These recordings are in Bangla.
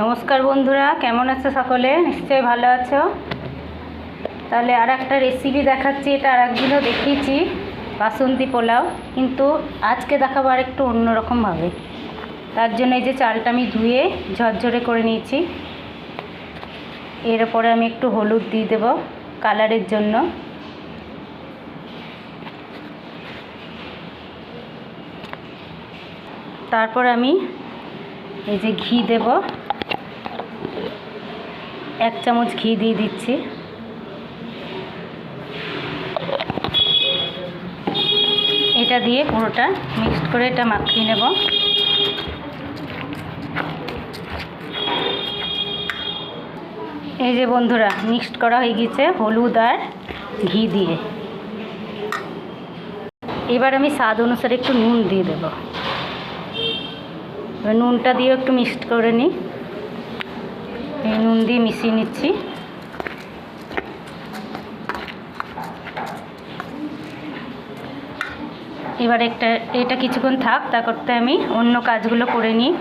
নমস্কার বন্ধুরা, কেমন আছো সকলে? নিশ্চয়ই ভালো আছো? তাহলে আর একটা রেসিপি দেখাচ্ছি, এটা আর একদিনও দেখিয়েছি, বাসন্তী পোলাও। কিন্তু আজকে দেখাবো আর একটু অন্যরকমভাবে। তার জন্য এই যে চালটা আমি ধুয়ে ঝরঝরে করে নিয়েছি। এর উপরে আমি একটু হলুদ দিয়ে দেবো কালারের জন্য। তারপর আমি এই যে ঘি দেব। এক চামচ ঘি দিয়ে দিচ্ছি। এটা দিয়ে পুরোটা মিক্সড করে এটা মাখিয়ে নেব। এই যে বন্ধুরা, মিক্সড করা হয়ে গেছে হলুদ আর ঘি দিয়ে। এবার আমি স্বাদ অনুসারে একটু নুন দিয়ে দেবো। নুনটা দিয়ে একটু মিক্সড করে নিই। নুন দিয়ে মিশিয়ে নিচ্ছি। এবার একটা, এটা কিছুক্ষণ থাক তা করতে আমি অন্য কাজগুলো করে নিই।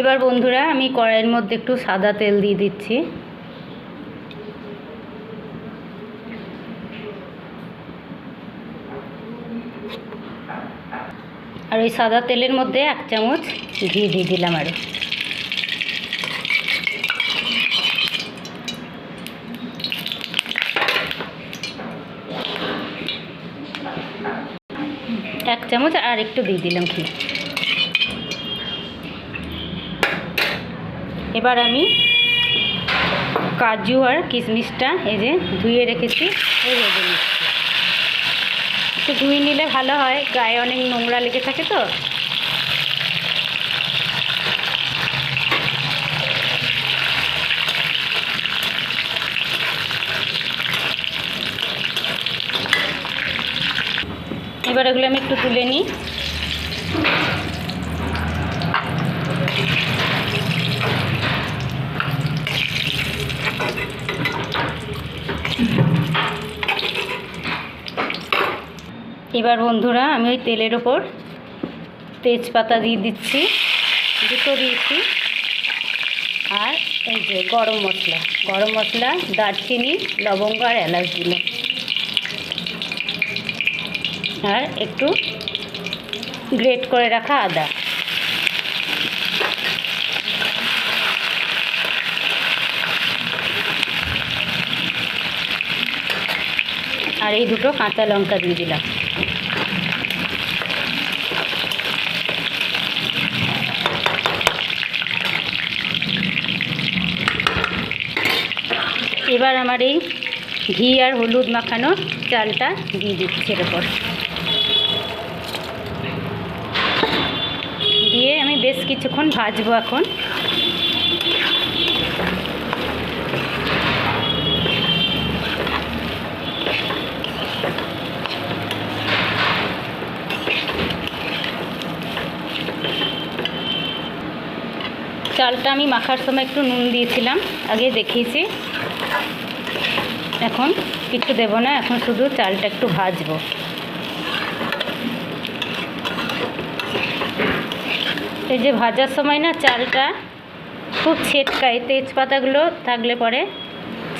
এবার বন্ধুরা, আমি কড়াইয়ের মধ্যে একটু সাদা তেল দিয়ে দিচ্ছি। আর ওই সাদা তেলের মধ্যে এক চামচ ঘি দিয়ে দিলাম আরও এক চামচ আর একটু দিয়ে দিলাম ঘি। এবার আমি কাজু আর কিশমিশটা এই যে ধুয়ে রেখেছি একটু ধুয়ে নিলে ভালো হয়, গায়ে অনেক নোংরা লেগে থাকে তো। এগুলো আমি একটু তুলে নিই। এবার বন্ধুরা আমি ওই তেলের ওপর তেজপাতা দিয়ে দিচ্ছি, দুটো দিয়েছি। আর এই যে গরম মশলা গরম মশলা, দারচিনি, লবঙ্গ আর এলাচ দিলাম। আর একটু গ্রেট করে রাখা আদা। আর এই দুটো কাঁচা লঙ্কা দিয়ে দিলাম। এবার আমার এই ঘি আর হলুদ মাখানো চালটা দিয়ে দিচ্ছি এর দিয়ে আমি বেশ কিছুক্ষণ ভাজবো এখন। চালটা আমি মাখার সময় একটু নুন দিয়েছিলাম, আগে দেখিয়েছি। এখন কিছু দেবো না, এখন শুধু চালটা একটু ভাজবো। এই যে ভাজার সময় না চালটা খুব ছেটকায়, তেজপাতাগুলো থাকলে পরে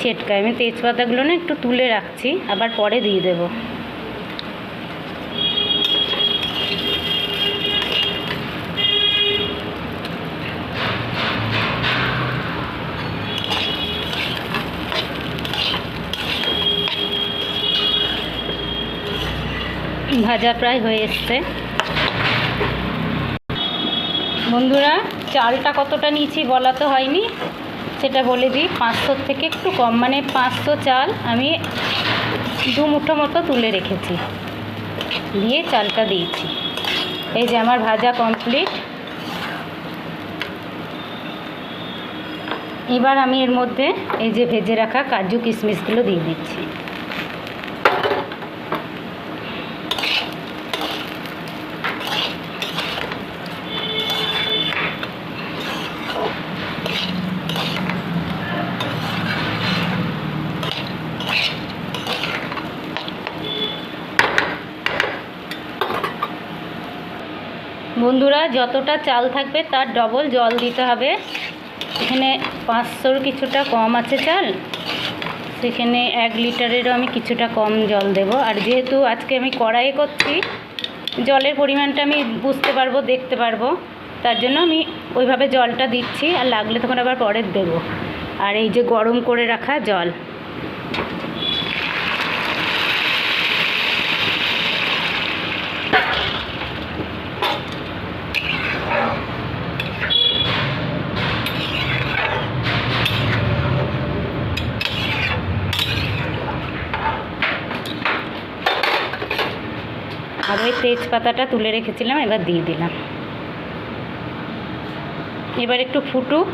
ছেটকায়। আমি তেজপাতাগুলো না একটু তুলে রাখছি, আবার পরে দিয়ে দেবো। ভাজা প্রায় হয়ে এসছে। বন্ধুরা, চালটা কতটা নিয়েছি বলা তো হয়নি। সেটা বলে দিই, পাঁচশোর থেকে একটু কম। মানে পাঁচশো চাল আমি দু মুঠো মতো তুলে রেখেছি। দিয়ে চালটা দিয়েছি। এই যে আমার ভাজা কমপ্লিট এবার আমি এর মধ্যে এই যে ভেজে রাখা কাজু কিশমিশগুলো দিয়ে দিচ্ছি। বন্ধুরা, যতটা চাল থাকবে তার ডবল জল দিতে হবে। এখানে পাঁচশোর কিছুটা কম আছে চাল। সেখানে এক লিটারেরও আমি কিছুটা কম জল দেব। আর যেহেতু আজকে আমি কড়াইয়ে করছি, জলের পরিমাণটা আমি বুঝতে পারব, দেখতে পারব। তার জন্য আমি ওইভাবে জলটা দিচ্ছি, আর লাগলে তখন আবার পরের দেবো। আর এই যে গরম করে রাখা জল। আর ওই তেজপাতাটা তুলে রেখেছিলাম, এবার দিয়ে দিলাম। এবার একটু ফুটুক।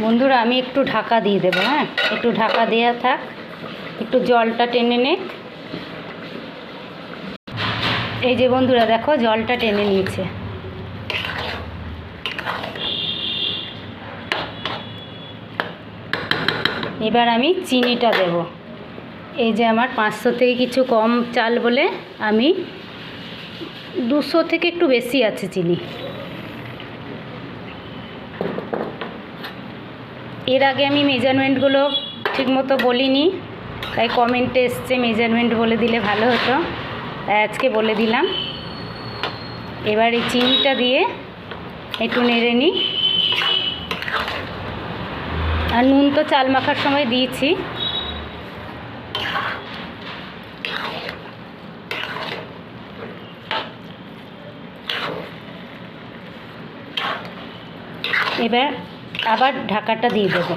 বন্ধুরা, আমি একটু ঢাকা দিয়ে দেবো হ্যাঁ? একটু ঢাকা দেওয়া থাক। একটু জলটা টেনে নে এই যে বন্ধুরা, দেখো, জলটা টেনে নিয়েছে। এবার আমি চিনিটা দেব। এই যে আমার পাঁচশো থেকে কিছু কম চাল বলে আমি দুশো থেকে একটু বেশি আছে চিনি। এর আগে আমি মেজারমেন্টগুলো ঠিকমতো বলিনি, তাই কমেন্টে এসছে মেজারমেন্ট বলে দিলে ভালো হতো আজকে বলে দিলাম। এবার এই চিনিটা দিয়ে একটু নেড়ে নিই। আর নুন তো চাল মাখার সময় দিয়েছি। এবার আবার ঢাকাটা দিয়ে দেবো।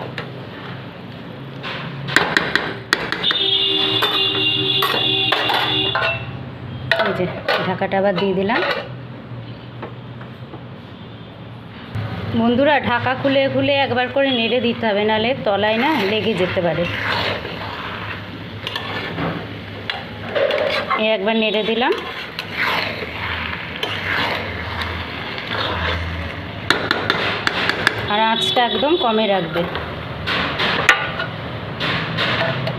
যে, ঢাকাটা আবার দিয়ে দিলাম। বন্ধুরা, ঢাকা খুলে খুলে একবার করে নেড়ে দিতে হবে, নাহলে তলায় না লেগে যেতে পারে। একবার নেড়ে দিলাম। আর আঁচটা একদম কমে রাখবে।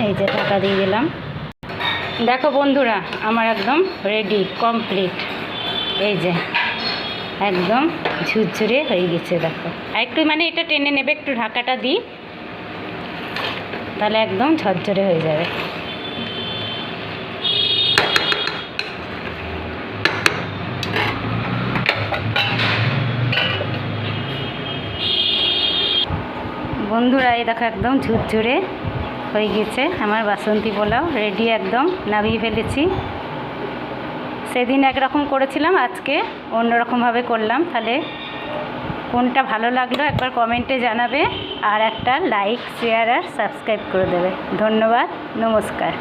এই যে ঢাকা দিয়ে দিলাম। দেখো বন্ধুরা, আমার একদম রেডি কমপ্লিট এই যে, একদম ঝুরঝুরে হয়ে গেছে, দেখো। আর একটু মানে এটা টেনে নেবে, একটু ঢাকাটা দিই, তাহলে একদম ঝরঝরে হয়ে যাবে। বন্ধুরা, এই দেখো একদম ঝুরঝুরে হয়ে গেছে। আমার বাসন্তী পোলাও রেডি একদম, নামিয়ে ফেলেছি। সেদিন একরকম করেছিলাম, আজকে অন্যরকমভাবে করলাম। তাহলে কোনটা ভালো লাগল একবার কমেন্টে জানাবে আর একটা লাইক শেয়ার আর সাবস্ক্রাইব করে দেবে। ধন্যবাদ, নমস্কার।